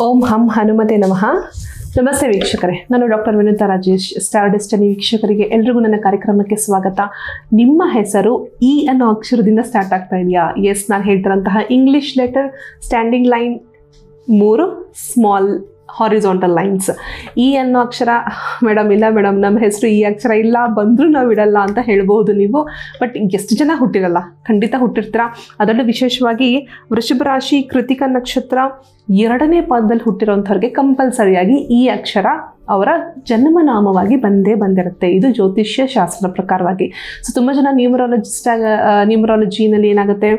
ಓಂ ಹಂ ಹನುಮತೆ ನಮಃ. ನಮಸ್ತೆ ವೀಕ್ಷಕರೇ. ನಾನು doctor Vinutha Rajesh, star destiny ವೀಕ್ಷಕರಿಗೆ ಎಲ್ರಿಗೂ ನನ್ನ ಕಾರ್ಯಕ್ರಮಕ್ಕೆ ಸ್ವಾಗತ. ನಿಮ್ಮ ಹೆಸರು ಇ ಅನ್ನೋ ಅಕ್ಷರದಿಂದ ಸ್ಟಾರ್ಟ್ ಆಗ್ತಾ ಇದೆಯಾ? ಎಸ್ ನಾನು ಹೇಳ್ತಿರೋಂತಹ ಇಂಗ್ಲಿಷ್ ಲೆಟರ್ ಸ್ಟ್ಯಾಂಡಿಂಗ್ ಲೈನ್ ಮೂರು ಸ್ಮಾಲ್ ಹಾರಿಜಾಂಟಲ್ ಲೈನ್ಸ್ ಈ ಅನ್ನೋ ಅಕ್ಷರ ಮೇಡಮ್ ಇಲ್ಲ ಮೇಡಮ್ ನಮ್ಮ ಹೆಸರು ಈ ಅಕ್ಷರ ಇಲ್ಲ, ಬಂದರೂ ನಾವು ಇಡಲ್ಲ ಅಂತ ಹೇಳ್ಬೋದು ನೀವು. ಬಟ್ ಎಷ್ಟು ಜನ ಹುಟ್ಟಿರಲ್ಲ? ಖಂಡಿತ ಹುಟ್ಟಿರ್ತೀರ? ಅದರಲ್ಲೂ ವಿಶೇಷವಾಗಿ ವೃಷಭ ರಾಶಿ, ಕೃತಿಕ ನಕ್ಷತ್ರ ಎರಡನೇ ಪಾದದಲ್ಲಿ ಹುಟ್ಟಿರೋಂಥವ್ರಿಗೆ ಕಂಪಲ್ಸರಿಯಾಗಿ ಈ ಅಕ್ಷರ ಅವರ ಜನ್ಮನಾಮವಾಗಿ ಬಂದೇ ಬಂದಿರುತ್ತೆ. ಇದು ಜ್ಯೋತಿಷ್ಯ ಶಾಸ್ತ್ರದ ಪ್ರಕಾರವಾಗಿ. ಸೊ ತುಂಬ ಜನ ನ್ಯೂಮರಾಲಜಿಸ್ಟ್ ನ್ಯೂಮರಾಲಜಿನಲ್ಲಿ ಏನಾಗುತ್ತೆ?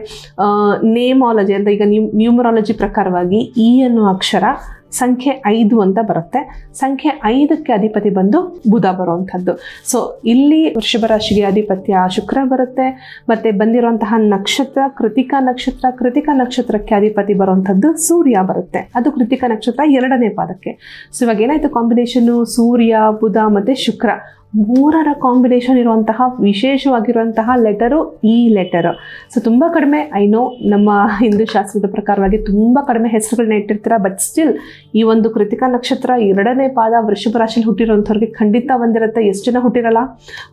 ನೇಮಾಲಜಿ ಅಂತ ಈಗ ನ್ಯೂ ನ್ಯೂಮರಾಲಜಿ ಪ್ರಕಾರವಾಗಿ ಈ ಅನ್ನೋ ಅಕ್ಷರ ಸಂಖ್ಯೆ ಐದು ಅಂತ ಬರುತ್ತೆ. ಸಂಖ್ಯೆ ಐದಕ್ಕೆ ಅಧಿಪತಿ ಬಂದು ಬುಧ ಬರುವಂಥದ್ದು. ಸೊ ಇಲ್ಲಿ ವೃಷಭ ರಾಶಿಗೆ ಅಧಿಪತ್ಯ ಶುಕ್ರ ಬರುತ್ತೆ. ಮತ್ತು ಬಂದಿರುವಂತಹ ನಕ್ಷತ್ರ, ಕೃತಿಕಾ ನಕ್ಷತ್ರ, ಕೃತಿಕಾ ನಕ್ಷತ್ರಕ್ಕೆ ಅಧಿಪತಿ ಬರುವಂಥದ್ದು ಸೂರ್ಯ ಬರುತ್ತೆ. ಅದು ಕೃತಿಕಾ ನಕ್ಷತ್ರ ಎರಡನೇ ಪಾದಕ್ಕೆ. ಸೊ ಇವಾಗ ಏನಾಯಿತು ಕಾಂಬಿನೇಷನ್ನು ಸೂರ್ಯ, ಬುಧ ಮತ್ತು ಶುಕ್ರ. ಮೂರರ ಕಾಂಬಿನೇಷನ್ ಇರುವಂತಹ, ವಿಶೇಷವಾಗಿರುವಂತಹ ಲೆಟರು ಈ ಲೆಟರ್ ಸೊ ತುಂಬ ಕಡಿಮೆ ಐ ನೋ ನಮ್ಮ ಹಿಂದೂ ಶಾಸ್ತ್ರದ ಪ್ರಕಾರವಾಗಿ ತುಂಬ ಕಡಿಮೆ ಹೆಸರುಗಳನ್ನ ಇಟ್ಟಿರ್ತೀರ ಬಟ್ ಸ್ಟಿಲ್ ಈ ಒಂದು ಕೃತಿಕಾ ನಕ್ಷತ್ರ ಎರಡನೇ ಪಾದ ವೃಷಭ ರಾಶಿಲಿ ಹುಟ್ಟಿರೋಂಥವ್ರಿಗೆ ಖಂಡಿತ ಬಂದಿರುತ್ತೆ. ಎಷ್ಟು ಜನ ಹುಟ್ಟಿರಲ್ಲ?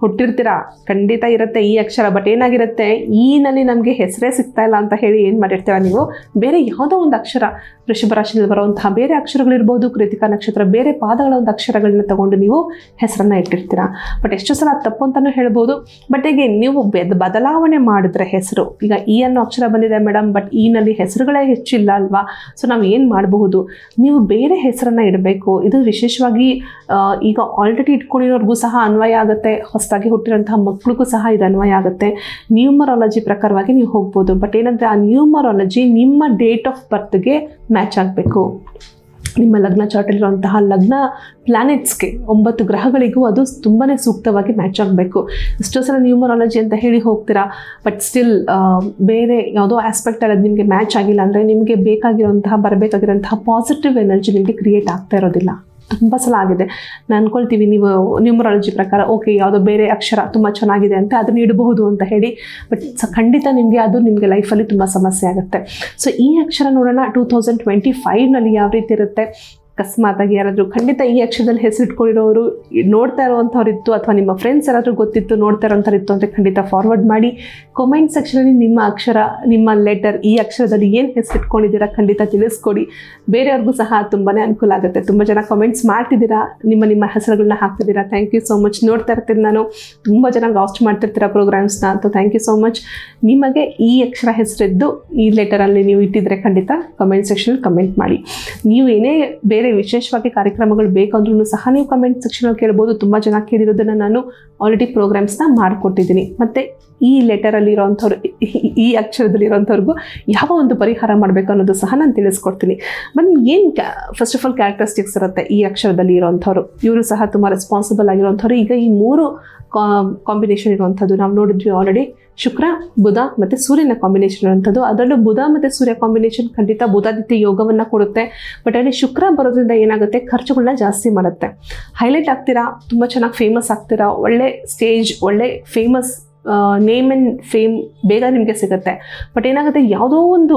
ಹುಟ್ಟಿರ್ತೀರ, ಖಂಡಿತ ಇರುತ್ತೆ ಈ ಅಕ್ಷರ ಬಟ್ ಏನಾಗಿರುತ್ತೆ? ಈನಲ್ಲಿ ನಮಗೆ ಹೆಸರೇ ಸಿಗ್ತಾ ಇಲ್ಲ ಅಂತ ಹೇಳಿ ಏನು ಮಾಡಿರ್ತೀರ ನೀವು? ಬೇರೆ ಯಾವುದೋ ಒಂದು ಅಕ್ಷರ ವೃಷಭ ರಾಶಿಯಲ್ಲಿ ಬರುವಂತಹ ಬೇರೆ ಅಕ್ಷರಗಳಿರ್ಬೋದು, ಕೃತಿಕಾ ನಕ್ಷತ್ರ ಬೇರೆ ಪಾದಗಳ ಒಂದು ಅಕ್ಷರಗಳನ್ನ ತಗೊಂಡು ನೀವು ಹೆಸರನ್ನ ಇಟ್ಟಿರ್ತೀರಾ. ಬಟ್ ಎಷ್ಟೋ ಸಲ ತಪ್ಪು ಅಂತಲೂ ಹೇಳ್ಬೋದು. ಬಟ್ ಈಗ ನೀವು ಬೆದ್, ಬದಲಾವಣೆ ಮಾಡಿದ್ರೆ ಹೆಸರು, ಈಗ ಇ ಅನ್ನೋ ಅಕ್ಷರ ಬಂದಿದೆ ಮೇಡಮ್ ಬಟ್ ಈನಲ್ಲಿ ಹೆಸರುಗಳೇ ಹೆಚ್ಚಿಲ್ಲ ಅಲ್ವಾ? ಸೊ ನಾವು ಏನು ಮಾಡಬಹುದು? ನೀವು ಬೇರೆ ಹೆಸರನ್ನು ಇಡಬೇಕು. ಇದು ವಿಶೇಷವಾಗಿ ಈಗ ಆಲ್ರೆಡಿ ಇಟ್ಕೊಂಡಿರೋರ್ಗೂ ಸಹ ಅನ್ವಯ ಆಗುತ್ತೆ. ಹೊಸದಾಗಿ ಹುಟ್ಟಿರೋಂತಹ ಮಕ್ಕಳಿಗೂ ಸಹ ಇದು ಅನ್ವಯ ಆಗುತ್ತೆ. ನ್ಯೂಮರಾಲಜಿ ಪ್ರಕಾರವಾಗಿ ನೀವು ಹೋಗ್ಬೋದು. ಬಟ್ ಏನಂದರೆ ಆ ನ್ಯೂಮರಾಲಜಿ ನಿಮ್ಮ ಡೇಟ್ ಆಫ್ ಬರ್ತ್ಗೆ ಮ್ಯಾಚ್ ಆಗಬೇಕು. ನಿಮ್ಮ ಲಗ್ನ ಚಾರ್ಟಲ್ಲಿರುವಂತಹ ಲಗ್ನ ಪ್ಲಾನೆಟ್ಸ್ಗೆ ಒಂಬತ್ತು ಗ್ರಹಗಳಿಗೂ ಅದು ತುಂಬಾ ಸೂಕ್ತವಾಗಿ ಮ್ಯಾಚ್ ಆಗಬೇಕು. ಎಷ್ಟೋ ಸಲ ನ್ಯೂಮರಾಲಜಿ ಅಂತ ಹೇಳಿ ಹೋಗ್ತೀರಾ? ಬಟ್ ಸ್ಟಿಲ್ ಬೇರೆ ಯಾವುದೋ ಆಸ್ಪೆಕ್ಟಲ್ಲಿ ಅದು ನಿಮಗೆ ಮ್ಯಾಚ್ ಆಗಿಲ್ಲ ಅಂದರೆ ನಿಮಗೆ ಬೇಕಾಗಿರುವಂತಹ ಬರಬೇಕಾಗಿರೋಂತಹ ಪಾಸಿಟಿವ್ ಎನರ್ಜಿ ನಿಮಗೆ ಕ್ರಿಯೇಟ್ ಆಗ್ತಾ ಇರೋದಿಲ್ಲ. ತುಂಬ ಸಲ ಆಗಿದೆ ನಾನು ಅನ್ಕೊಳ್ತೀವಿ ನೀವು ನ್ಯೂಮರಾಲಜಿ ಪ್ರಕಾರ, ಓಕೆ, ಯಾವುದೋ ಬೇರೆ ಅಕ್ಷರ ತುಂಬ ಚೆನ್ನಾಗಿದೆ ಅಂತ ಅದನ್ನ ಇಡಬಹುದು ಅಂತ ಹೇಳಿ. ಬಟ್ ಖಂಡಿತ ನಿಮಗೆ ಅದು ನಿಮಗೆ ಲೈಫಲ್ಲಿ ತುಂಬ ಸಮಸ್ಯೆ ಆಗುತ್ತೆ. ಸೊ ಈ ಅಕ್ಷರ ನೋಡೋಣ ಟೂ ತೌಸಂಡ್ ಟ್ವೆಂಟಿ ಫೈವ್ನಲ್ಲಿ ಯಾವ ರೀತಿ ಇರುತ್ತೆ? ಅಕಸ್ಮಾತಾಗಿ ಯಾರಾದರೂ ಖಂಡಿತ ಈ ಅಕ್ಷರದಲ್ಲಿ ಹೆಸರಿಟ್ಕೊಂಡಿರೋರು ನೋಡ್ತಾ ಇರುವಂಥವ್ರು ಇತ್ತು ಅಥವಾ ನಿಮ್ಮ ಫ್ರೆಂಡ್ಸ್ ಯಾರಾದರೂ ಗೊತ್ತಿತ್ತು ನೋಡ್ತಾ ಇರೋಂಥವ್ರು ಇತ್ತು ಅಂದರೆ ಖಂಡಿತ ಫಾರ್ವರ್ಡ್ ಮಾಡಿ. ಕಮೆಂಟ್ ಸೆಕ್ಷನಲ್ಲಿ ನಿಮ್ಮ ಅಕ್ಷರ, ನಿಮ್ಮ ಲೆಟರ್ ಈ ಅಕ್ಷರದಲ್ಲಿ ಏನು ಹೆಸರಿಟ್ಕೊಂಡಿದ್ದೀರಾ ಖಂಡಿತ ತಿಳಿಸ್ಕೊಡಿ. ಬೇರೆಯವ್ರಿಗೂ ಸಹ ತುಂಬಾ ಅನುಕೂಲ ಆಗುತ್ತೆ. ತುಂಬ ಜನ ಕಮೆಂಟ್ಸ್ ಮಾಡ್ತಿದ್ದೀರಾ, ನಿಮ್ಮ ನಿಮ್ಮ ಹೆಸರುಗಳನ್ನ ಹಾಕ್ತಿದ್ದೀರಾ. ಥ್ಯಾಂಕ್ ಯು ಸೋ ಮಚ್ ನೋಡ್ತಾ ಇರ್ತೀನಿ ನಾನು. ತುಂಬ ಜನ ಲಾಸ್ಟ್ ಮಾಡ್ತಿರ್ತೀರಾ ಪ್ರೋಗ್ರಾಮ್ಸ್ನ ಅಂತ ಥ್ಯಾಂಕ್ ಯು ಸೋ ಮಚ್ ನಿಮಗೆ ಈ ಅಕ್ಷರ ಹೆಸರಿದ್ದು ಈ ಲೆಟರಲ್ಲಿ ನೀವು ಇಟ್ಟಿದ್ರೆ ಖಂಡಿತ ಕಮೆಂಟ್ ಸೆಕ್ಷನ್ ಕಮೆಂಟ್ ಮಾಡಿ. ನೀವು ಏನೇ ಬೇರೆ ವಿಶೇಷವಾಗಿ ಕಾರ್ಯಕ್ರಮಗಳು ಬೇಕಂದ್ರೂ ಸಹ ನೀವು ಕಮೆಂಟ್ ಸೆಕ್ಷನಲ್ಲಿ ಕೇಳ್ಬೋದು. ತುಂಬ ಜನ ಕೇಳಿರೋದನ್ನು ನಾನು ಆಲ್ರೆಡಿ ಪ್ರೋಗ್ರಾಮ್ಸ್ನ ಮಾಡಿಕೊಟ್ಟಿದ್ದೀನಿ. ಮತ್ತು ಈ ಲೆಟರಲ್ಲಿ ಇರೋವಂಥವ್ರು, ಈ- ಅಕ್ಷರದಲ್ಲಿ ಇರೋವಂಥವ್ರಿಗೂ ಯಾವ ಒಂದು ಪರಿಹಾರ ಮಾಡಬೇಕು ಅನ್ನೋದು ಸಹ ನಾನು ತಿಳಿಸ್ಕೊಡ್ತೀನಿ. ಬನ್ನಿ, ಏನು ಫಸ್ಟ್ ಆಫ್ ಆಲ್ ಕ್ಯಾರೆಕ್ಟರಿಸ್ಟಿಕ್ಸ್ ಇರುತ್ತೆ ಈ ಅಕ್ಷರದಲ್ಲಿ ಇರೋವಂಥವ್ರು? ಇವರು ಸಹ ತುಂಬ ರೆಸ್ಪಾನ್ಸಿಬಲ್ ಆಗಿರೋವಂಥವ್ರು. ಈಗ ಈ ಮೂರು ಕಾಂಬಿನೇಷನ್ ಇರುವಂಥದ್ದು ನಾವು ನೋಡಿದ್ವಿ ಆಲ್ರೆಡಿ ಶುಕ್ರ, ಬುಧ ಮತ್ತು ಸೂರ್ಯನ ಕಾಂಬಿನೇಷನ್ ಇರುವಂಥದ್ದು ಅದರಲ್ಲೂ ಬುಧ ಮತ್ತು ಸೂರ್ಯ ಕಾಂಬಿನೇಷನ್ ಖಂಡಿತ ಬುಧಾದಿತ್ಯ ಯೋಗವನ್ನು ಕೊಡುತ್ತೆ. ಬಟ್ ಅಲ್ಲಿ ಶುಕ್ರ ಬರೋದ್ರಿಂದ ಏನಾಗುತ್ತೆ? ಖರ್ಚುಗಳನ್ನ ಜಾಸ್ತಿ ಮಾಡುತ್ತೆ. ಹೈಲೈಟ್ ಆಗ್ತೀರಾ? ತುಂಬ ಚೆನ್ನಾಗಿ ಫೇಮಸ್ ಆಗ್ತೀರಾ? ಒಳ್ಳೆ ಸ್ಟೇಜ್ ಒಳ್ಳೆ ಫೇಮಸ್ ನೇಮ್ ಆ್ಯಂಡ್ ಫೇಮ್ ಬೇಗ ನಿಮಗೆ ಸಿಗುತ್ತೆ. ಬಟ್ ಏನಾಗುತ್ತೆ? ಯಾವುದೋ ಒಂದು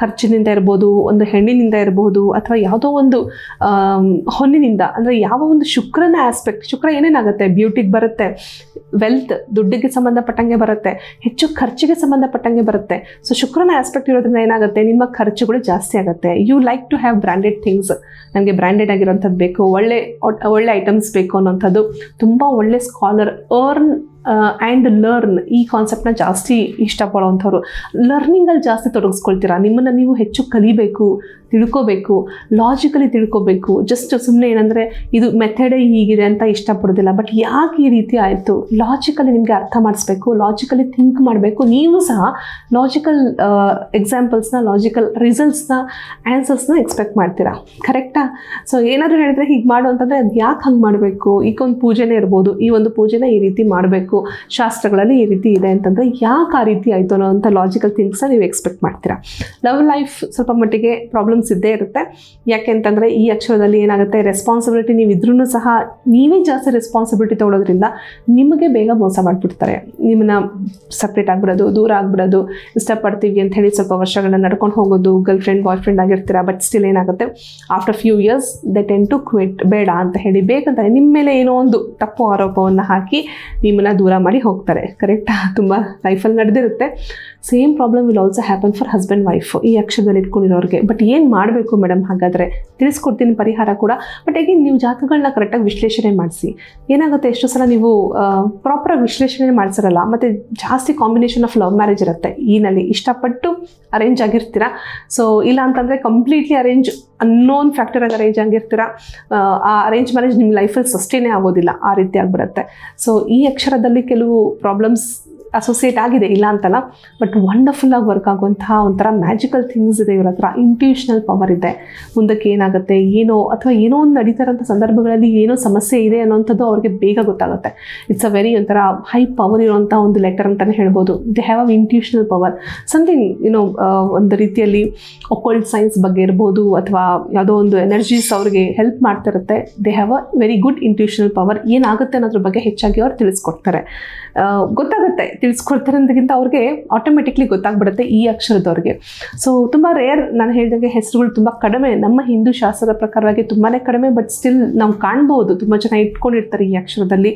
ಖರ್ಚಿನಿಂದ ಇರ್ಬೋದು, ಒಂದು ಹೆಣ್ಣಿನಿಂದ ಇರ್ಬೋದು, ಅಥವಾ ಯಾವುದೋ ಒಂದು ಹೊನ್ನಿನಿಂದ ಅಂದರೆ ಯಾವ ಒಂದು ಶುಕ್ರನ ಆಸ್ಪೆಕ್ಟ್ ಶುಕ್ರ ಏನೇನಾಗುತ್ತೆ? ಬ್ಯೂಟಿಗೆ ಬರುತ್ತೆ. ವೆಲ್ತ್ ದುಡ್ಡಿಗೆ ಸಂಬಂಧಪಟ್ಟಂಗೆ ಬರುತ್ತೆ, ಹೆಚ್ಚು ಖರ್ಚಿಗೆ ಸಂಬಂಧಪಟ್ಟಂಗೆ ಬರುತ್ತೆ. ಸೊ ಶುಕ್ರನ ಆಸ್ಪೆಕ್ಟ್ ಇರೋದ್ರಿಂದ ಏನಾಗುತ್ತೆ? ನಿಮ್ಮ ಖರ್ಚುಗಳು ಜಾಸ್ತಿ ಆಗುತ್ತೆ. You like to have branded things ನನಗೆ ಬ್ರ್ಯಾಂಡೆಡ್ ಆಗಿರೋಂಥದ್ದು ಬೇಕು, ಒಳ್ಳೆ ಒಳ್ಳೆ ಐಟಮ್ಸ್ ಬೇಕು ಅನ್ನೋಂಥದ್ದು. ತುಂಬ ಒಳ್ಳೆ ಸ್ಕಾಲರ್ ಅರ್ನ್ ಆ್ಯಂಡ್ ಲರ್ನ್ ಈ ಕಾನ್ಸೆಪ್ಟ್ನ ಜಾಸ್ತಿ ಇಷ್ಟಪಡೋವಂಥವ್ರು ಲರ್ನಿಂಗಲ್ಲಿ ಜಾಸ್ತಿ ತೊಡಗಿಸ್ಕೊಳ್ತೀರಾ? ನಿಮ್ಮನ್ನು ನೀವು ಹೆಚ್ಚು ಕಲಿಬೇಕು, ತಿಳ್ಕೋಬೇಕು ಲಾಜಿಕಲಿ ತಿಳ್ಕೋಬೇಕು. ಜಸ್ಟ್ ಸುಮ್ಮನೆ ಏನಂದರೆ, ಇದು ಮೆಥಡೇ ಹೀಗಿದೆ ಅಂತ ಇಷ್ಟಪಡೋದಿಲ್ಲ. ಬಟ್ ಯಾಕೆ ಈ ರೀತಿ ಆಯಿತು? ಲಾಜಿಕಲಿ ನಿಮಗೆ ಅರ್ಥ ಮಾಡಿಸ್ಬೇಕು ಲಾಜಿಕಲಿ ಥಿಂಕ್ ಮಾಡಬೇಕು. ನೀವು ಸಹ ಲಾಜಿಕಲ್ ಎಕ್ಸಾಂಪಲ್ಸ್ನ ಲಾಜಿಕಲ್ ರಿಸಲ್ಟ್ಸ್ನ ಆನ್ಸರ್ಸ್ನ ಎಕ್ಸ್ಪೆಕ್ಟ್ ಮಾಡ್ತೀರಾ? ಕರೆಕ್ಟಾ ಸೊ ಏನಾದರೂ ಹೇಳಿದ್ರೆ ಹೀಗೆ ಮಾಡು ಅಂತಂದರೆ ಅದು ಯಾಕೆ ಹಂಗೆ ಮಾಡಬೇಕು? ಈಗ ಒಂದು ಪೂಜೆನೇ ಇರ್ಬೋದು. ಈ ಒಂದು ಪೂಜೆನ ಈ ರೀತಿ ಮಾಡಬೇಕು. ಮಾಡಬೇಕು ಶಾಸ್ತ್ರಗಳಲ್ಲಿ ಈ ರೀತಿ ಇದೆ ಅಂತಂದರೆ, ಯಾಕೆ ಆ ರೀತಿ ಆಯಿತು ಅನ್ನೋಂಥ ಲಾಜಿಕಲ್ ಥಿಂಗ್ಸ್ನ ನೀವು ಎಕ್ಸ್ಪೆಕ್ಟ್ ಮಾಡ್ತೀರಾ. ಲವ್ ಲೈಫ್ ಸ್ವಲ್ಪ ಮಟ್ಟಿಗೆ ಪ್ರಾಬ್ಲಮ್ಸ್ ಇದ್ದೇ ಇರುತ್ತೆ. ಯಾಕೆ ಅಂತಂದರೆ, ಈ ಅಕ್ಷರದಲ್ಲಿ ಏನಾಗುತ್ತೆ ರೆಸ್ಪಾನ್ಸಿಬಿಲಿಟಿ ನೀವು ಇದ್ರೂ ಸಹ ನೀವೇ ಜಾಸ್ತಿ ರೆಸ್ಪಾನ್ಸಿಬಿಲಿಟಿ ತೊಗೊಳೋದ್ರಿಂದ ನಿಮಗೆ ಬೇಗ ಮೋಸ ಮಾಡಿಬಿಡ್ತಾರೆ. ನಿಮ್ಮನ್ನ ಸಪ್ರೇಟ್ ಆಗಿಬಿಡೋದು, ದೂರ ಆಗಿಬಿಡೋದು, ಇಷ್ಟಪಡ್ತೀವಿ ಅಂತ ಹೇಳಿ ಸ್ವಲ್ಪ ವರ್ಷಗಳನ್ನ ನಡ್ಕೊಂಡು ಹೋಗೋದು ಗರ್ಲ್ ಫ್ರೆಂಡ್ ಬಾಯ್ ಫ್ರೆಂಡ್ ಆಗಿರ್ತೀರಾ ಬಟ್ ಸ್ಟಿಲ್ ಏನಾಗುತ್ತೆ after few years they tend to quit ಬೇಡ ಅಂತ ಹೇಳಿ ಬೇಕಂತ ನಿಮ್ಮ ಮೇಲೆ ಏನೋ ಒಂದು ತಪ್ಪು ಆರೋಪವನ್ನು ಹಾಕಿ ನಿಮ್ಮನ್ನ ದೂರ ಮಾಡಿ ಹೋಗ್ತಾರೆ. ಕರೆಕ್ಟಾ ತುಂಬ ಲೈಫಲ್ಲಿ ನಡೆದಿರುತ್ತೆ. Same problem will also happen for husband wife ಈ ಅಕ್ಷರದಲ್ಲಿ ಇಟ್ಕೊಂಡಿರೋರಿಗೆ. ಬಟ್ ಏನು ಮಾಡಬೇಕು ಮೇಡಮ್ ಹಾಗಾದರೆ? ತಿಳಿಸ್ಕೊಡ್ತೀನಿ ಪರಿಹಾರ ಕೂಡ. ಬಟ್ ಈಗ ನೀವು ಜಾತಕಗಳನ್ನ ಕರೆಕ್ಟಾಗಿ ವಿಶ್ಲೇಷಣೆ ಮಾಡಿಸಿ. ಏನಾಗುತ್ತೆ? ಎಷ್ಟೋ ಸಲ ನೀವು ಪ್ರಾಪರಾಗಿ ವಿಶ್ಲೇಷಣೆ ಮಾಡಿಸಿರಲ್ಲ, ಮತ್ತು ಜಾಸ್ತಿ ಕಾಂಬಿನೇಷನ್ ಆಫ್ ಲವ್ ಮ್ಯಾರೇಜ್ ಇರುತ್ತೆ. ಈನಲ್ಲಿ ಇಷ್ಟಪಟ್ಟು ಅರೇಂಜ್ ಆಗಿರ್ತೀರಾ? ಸೊ ಇಲ್ಲ ಅಂತಂದರೆ ಕಂಪ್ಲೀಟ್ಲಿ ಅರೇಂಜ್ ಅನ್ನೋನ್ ಫ್ಯಾಕ್ಟರಾಗಿ ಅರೇಂಜ್ ಆಗಿರ್ತೀರ? ಆ ಅರೇಂಜ್ ಮ್ಯಾರೇಜ್ ನಿಮ್ಮ ಲೈಫಲ್ಲಿ ಸಸ್ಟೇನೇ ಆಗೋದಿಲ್ಲ, ಆ ರೀತಿ ಆಗಿಬಿಡುತ್ತೆ. ಸೊ ಈ ಅಕ್ಷರದಲ್ಲಿ ಕೆಲವು ಪ್ರಾಬ್ಲಮ್ಸ್ ಅಸೋಸಿಯೇಟ್ ಆಗಿದೆ ಇಲ್ಲ ಅಂತಲ್ಲ ಬಟ್ ವಂಡರ್ಫುಲ್ಲಾಗಿ ವರ್ಕ್ ಆಗುವಂತಹ ಒಂಥರ ಮ್ಯಾಜಿಕಲ್ ಥಿಂಗ್ಸ್ ಇದೆ ಇವ್ರ ಹತ್ರ. ಇಂಟ್ಯೂಷನಲ್ ಪವರ್ ಇದೆ. ಮುಂದಕ್ಕೆ ಏನಾಗುತ್ತೆ, ಏನೋ ಅಥವಾ ಏನೋ ಒಂದು ನಡೀತಾರಂಥ ಸಂದರ್ಭಗಳಲ್ಲಿ ಏನೋ ಸಮಸ್ಯೆ ಇದೆ ಅನ್ನೋಂಥದ್ದು ಅವ್ರಿಗೆ ಬೇಗ ಗೊತ್ತಾಗುತ್ತೆ. ಇಟ್ಸ್ ಅ ವೆರಿ ಒಂಥರ ಹೈ ಪವರ್ ಇರುವಂಥ ಒಂದು ಲೆಟರ್ ಅಂತಲೇ ಹೇಳ್ಬೋದು. They have a intuitional power something ಏನೋ ಒಂದು ರೀತಿಯಲ್ಲಿ ಒಕೋಲ್ಡ್ ಸೈನ್ಸ್ ಬಗ್ಗೆ ಇರ್ಬೋದು ಅಥವಾ ಯಾವುದೋ ಒಂದು ಎನರ್ಜೀಸ್ ಅವ್ರಿಗೆ help ಮಾಡ್ತಿರುತ್ತೆ they have a very good intuitional power ಏನಾಗುತ್ತೆ ಅನ್ನೋದ್ರ ಬಗ್ಗೆ ಹೆಚ್ಚಾಗಿ ಅವ್ರು ತಿಳಿಸ್ಕೊಡ್ತಾರೆ. ಗೊತ್ತಾಗುತ್ತೆ. ತಿಳಿಸ್ಕೊಡ್ತಾರೆ ಅವ್ರಿಗೆ ಆಟೋಮೆಟಿಕ್ಲಿ ಗೊತ್ತಾಗ್ಬಿಡುತ್ತೆ ಈ ಅಕ್ಷರದವ್ರಿಗೆ. ಸೊ ತುಂಬ ರೇರ್ ನಾನು ಹೇಳಿದಂಗೆ ಹೆಸರುಗಳು ತುಂಬ ಕಡಿಮೆ. ನಮ್ಮ ಹಿಂದೂ ಶಾಸ್ತ್ರದ ಪ್ರಕಾರವಾಗಿ ತುಂಬಾ ಕಡಿಮೆ ಬಟ್ ಸ್ಟಿಲ್ ನಾವು ಕಾಣ್ಬೋದು. ತುಂಬ ಜನ ಇಟ್ಕೊಂಡಿರ್ತಾರೆ ಈ ಅಕ್ಷರದಲ್ಲಿ,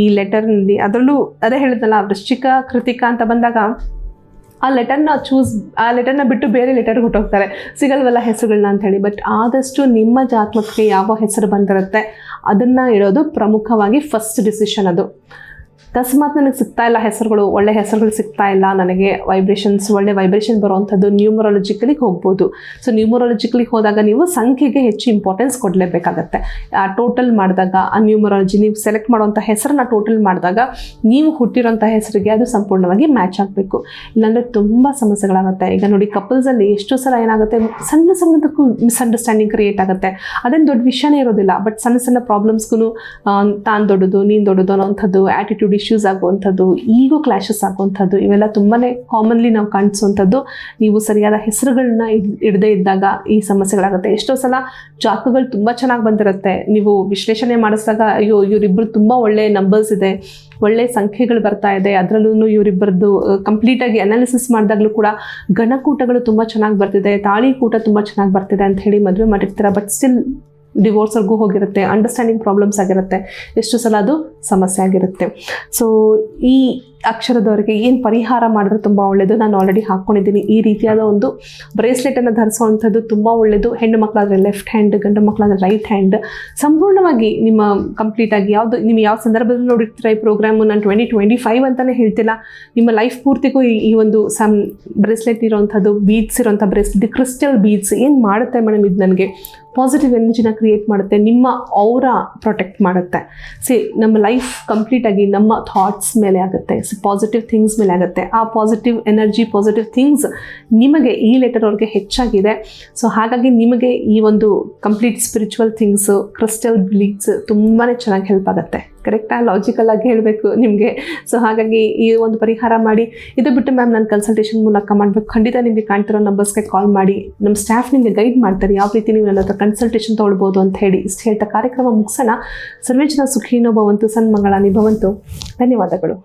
ಈ ಲೆಟರ್ನಲ್ಲಿ ಅದರಲ್ಲೂ ಅದೇ ಹೇಳಿದ್ನಲ್ಲ, ವೃಶ್ಚಿಕ, ಕೃತಿಕ ಅಂತ ಬಂದಾಗ ಆ ಲೆಟರ್ನ ಚೂಸ್ ಆ ಲೆಟರ್ನ ಬಿಟ್ಟು ಬೇರೆ ಲೆಟರ್ಗೆ ಹುಟ್ಟೋಗ್ತಾರೆ. ಸಿಗಲ್ವಲ್ಲ ಹೆಸರುಗಳನ್ನ ಅಂತ ಹೇಳಿ ಬಟ್ ಆದಷ್ಟು ನಿಮ್ಮ ಜಾತಕಕ್ಕೆ ಯಾವ ಹೆಸರು ಬಂದಿರುತ್ತೆ, ಅದನ್ನು ಇಡೋದು ಪ್ರಮುಖವಾಗಿ ಫಸ್ಟ್ ಡಿಸಿಷನ್ ಅದು. ಅಕಸ್ಮಾತ್ ನನಗೆ ಸಿಗ್ತಾ ಇಲ್ಲ, ಹೆಸರುಗಳು, ಒಳ್ಳೆ ಹೆಸರುಗಳು ಸಿಗ್ತಾ ಇಲ್ಲ, ನನಗೆ ವೈಬ್ರೇಷನ್ಸ್ ಒಳ್ಳೆ ವೈಬ್ರೇಷನ್ ಬರುವಂಥದ್ದು ನ್ಯೂಮರಾಲಜಿಕಲಿಗೆ ಹೋಗ್ಬೋದು. ಸೊ ನ್ಯೂಮರಾಲಜಿಕಲಿಗೆ ಹೋದಾಗ ನೀವು ಸಂಖ್ಯೆಗೆ ಹೆಚ್ಚು ಇಂಪಾರ್ಟೆನ್ಸ್ ಕೊಡಲೇಬೇಕಾಗತ್ತೆ. ಆ ಟೋಟಲ್ ಮಾಡಿದಾಗ, ಆ ನ್ಯೂಮರಾಲಜಿ ನೀವು ಸೆಲೆಕ್ಟ್ ಮಾಡುವಂಥ ಹೆಸರನ್ನ ಟೋಟಲ್ ಮಾಡಿದಾಗ, ನೀವು ಹುಟ್ಟಿರೋಂಥ ಹೆಸರಿಗೆ ಅದು ಸಂಪೂರ್ಣವಾಗಿ ಮ್ಯಾಚ್ ಆಗಬೇಕು. ಇಲ್ಲಾಂದರೆ ತುಂಬ ಸಮಸ್ಯೆಗಳಾಗುತ್ತೆ. ಈಗ ನೋಡಿ ಕಪಲ್ಸಲ್ಲಿ ಎಷ್ಟೋ ಸಲ ಏನಾಗುತ್ತೆ, ಸಣ್ಣ ಸಣ್ಣದಕ್ಕೂ ಮಿಸ್ಅಂಡರ್ಸ್ಟ್ಯಾಂಡಿಂಗ್ ಕ್ರಿಯೇಟ್ ಆಗುತ್ತೆ. ಅದೇನು ದೊಡ್ಡ ವಿಷಯನೇ ಇರೋದಿಲ್ಲ ಬಟ್ ಸಣ್ಣ ಸಣ್ಣ ಪ್ರಾಬ್ಲಮ್ಸ್ಗೂ ತಾನು ದೊಡ್ಡದು, ನೀನು ದೊಡ್ಡದು ಅನ್ನೋಂಥದ್ದು ಆ್ಯಟಿಟ್ಯೂಡ್ ಇಶ್ಯೂಸ್ ಆಗುವಂಥದ್ದು ಈಗೋ ಕ್ಲಾಶಸ್ ಆಗುವಂಥದ್ದು, ಇವೆಲ್ಲ ತುಂಬಾ ಕಾಮನ್ಲಿ ನಾವು ಕಾಣಿಸುವಂಥದ್ದು ನೀವು ಸರಿಯಾದ ಹೆಸರುಗಳನ್ನ ಇಡದೇ ಇದ್ದಾಗ ಈ ಸಮಸ್ಯೆಗಳಾಗುತ್ತೆ. ಎಷ್ಟೋ ಸಲ ಜಾತಕಗಳು ತುಂಬ ಚೆನ್ನಾಗಿ ಬಂದಿರುತ್ತೆ. ನೀವು ವಿಶ್ಲೇಷಣೆ ಮಾಡಿಸಿದಾಗ, ಅಯ್ಯೋ ಇವರಿಬ್ಬರು ತುಂಬ ಒಳ್ಳೆ ನಂಬರ್ಸ್ ಇದೆ, ಒಳ್ಳೆ ಸಂಖ್ಯೆಗಳು ಬರ್ತಾ ಇದೆ ಅದರಲ್ಲೂ ಇವರಿಬ್ಬರದ್ದು ಕಂಪ್ಲೀಟಾಗಿ ಅನಾಲಿಸಿಸ್ ಮಾಡಿದಾಗಲೂ ಕೂಡ ಗಣಕೂಟಗಳು ತುಂಬ ಚೆನ್ನಾಗಿ ಬರ್ತಿದೆ ತಾಳಿ ಕೂಟ ತುಂಬ ಚೆನ್ನಾಗಿ ಬರ್ತಿದೆ ಅಂತ ಹೇಳಿ ಮದುವೆ ಮಾಡಿರ್ತೀರ ಬಟ್ ಸ್ಟಿಲ್ ಡಿವೋರ್ಸ್ವರೆಗೂ ಹೋಗಿರುತ್ತೆ ಅಂಡರ್ಸ್ಟ್ಯಾಂಡಿಂಗ್ ಪ್ರಾಬ್ಲಮ್ಸ್ ಆಗಿರುತ್ತೆ. ಎಷ್ಟು ಸಲ ಅದು ಸಮಸ್ಯೆ ಆಗಿರುತ್ತೆ. ಸೊ ಈ ಅಕ್ಷರದವರಿಗೆ ಏನು ಪರಿಹಾರ ಮಾಡಿದ್ರೆ ತುಂಬ ಒಳ್ಳೆಯದು ನಾನು ಆಲ್ರೆಡಿ ಹಾಕ್ಕೊಂಡಿದ್ದೀನಿ ಈ ರೀತಿಯಾದ ಒಂದು ಬ್ರೇಸ್ಲೆಟನ್ನು ಧರಿಸುವಂಥದ್ದು ತುಂಬ ಒಳ್ಳೆಯದು ಹೆಣ್ಣು ಮಕ್ಕಳಾದರೆ ಲೆಫ್ಟ್ ಹ್ಯಾಂಡ್ ಗಂಡು ಮಕ್ಕಳಾದರೆ ರೈಟ್ ಹ್ಯಾಂಡ್ ಸಂಪೂರ್ಣವಾಗಿ ನಿಮ್ಮ ಕಂಪ್ಲೀಟಾಗಿ ಯಾವುದು ನಿಮ್ಮ ಯಾವ ಸಂದರ್ಭದಲ್ಲಿ ನೋಡಿರ್ತೀರ ಈ ಪ್ರೋಗ್ರಾಮು ನಾನು ಟ್ವೆಂಟಿ ಟ್ವೆಂಟಿ ಫೈವ್ ಅಂತಲೇ ಹೇಳ್ತಿಲ್ಲ. ನಿಮ್ಮ ಲೈಫ್ ಪೂರ್ತಿಗೂ ಈ ಒಂದು ಸಮ್ ಬ್ರೇಸ್ಲೆಟ್ ಇರುವಂಥದ್ದು ಬೀಡ್ಸ್ ಇರೋಂಥ ಬ್ರೇಸ್ಲೆಟ್ ಕ್ರಿಸ್ಟಲ್ ಬೀಡ್ಸ್ ಏನು ಮಾಡುತ್ತೆ ಮೇಡಮ್ ಇದು ನನಗೆ? ಪಾಸಿಟಿವ್ ಎನರ್ಜಿನ ಕ್ರಿಯೇಟ್ ಮಾಡುತ್ತೆ, ನಿಮ್ಮ ಅವರ ಪ್ರೊಟೆಕ್ಟ್ ಮಾಡುತ್ತೆ. ಸಿ ನಮ್ಮ ಲೈಫ್ ಕಂಪ್ಲೀಟಾಗಿ ನಮ್ಮ ಥಾಟ್ಸ್ ಮೇಲೆ ಆಗುತ್ತೆ. ಪಾಸಿಟಿವ್ ಥಿಂಗ್ಸ್ ಮೇಲೆ ಆಗುತ್ತೆ ಆ ಪಾಸಿಟಿವ್ ಎನರ್ಜಿ ಪಾಸಿಟಿವ್ ಥಿಂಗ್ಸ್ ನಿಮಗೆ ಈ ಲೆಟರ್ ಅವ್ರಿಗೆ ಹೆಚ್ಚಾಗಿದೆ. ಸೊ ಹಾಗಾಗಿ ನಿಮಗೆ ಈ ಒಂದು complete spiritual things crystal beads ತುಂಬಾ ಚೆನ್ನಾಗಿ ಹೆಲ್ಪ್ ಆಗುತ್ತೆ. ಕರೆಕ್ಟಾ ಲಾಜಿಕಲ್ ಆಗಿ ಹೇಳಬೇಕು ನಿಮಗೆ. ಸೊ ಹಾಗಾಗಿ ಈ ಒಂದು ಪರಿಹಾರ ಮಾಡಿ. ಇದು ಬಿಟ್ಟು ಮ್ಯಾಮ್ ನಾನು ಕನ್ಸಲ್ಟೇಷನ್ ಮೂಲಕ ಮಾಡಬೇಕು. ಖಂಡಿತ ನಿಮಗೆ ಕಾಣ್ತಿರೋ ನಂಬರ್ಸ್ಗೆ ಕಾಲ್ ಮಾಡಿ. ನಮ್ಮ ಸ್ಟಾಫ್ ನಿಮಗೆ ಗೈಡ್ ಮಾಡ್ತಾರೆ. ಯಾವ ರೀತಿ ನೀವು ನನ್ನ ಹತ್ರ ಕನ್ಸಲ್ಟೇಷನ್ ತೊಗೊಳ್ಬೋದು ಅಂತ ಹೇಳಿ. ಇಷ್ಟು ಹೇಳ್ತಾ ಕಾರ್ಯಕ್ರಮ ಮುಗಿಸೋಣ. ಸರ್ವೇಜನ ಸುಖೀನೋ ಭವಂತು ಸನ್ಮಂಗಳ ನಿಭವಂತು ಧನ್ಯವಾದಗಳು.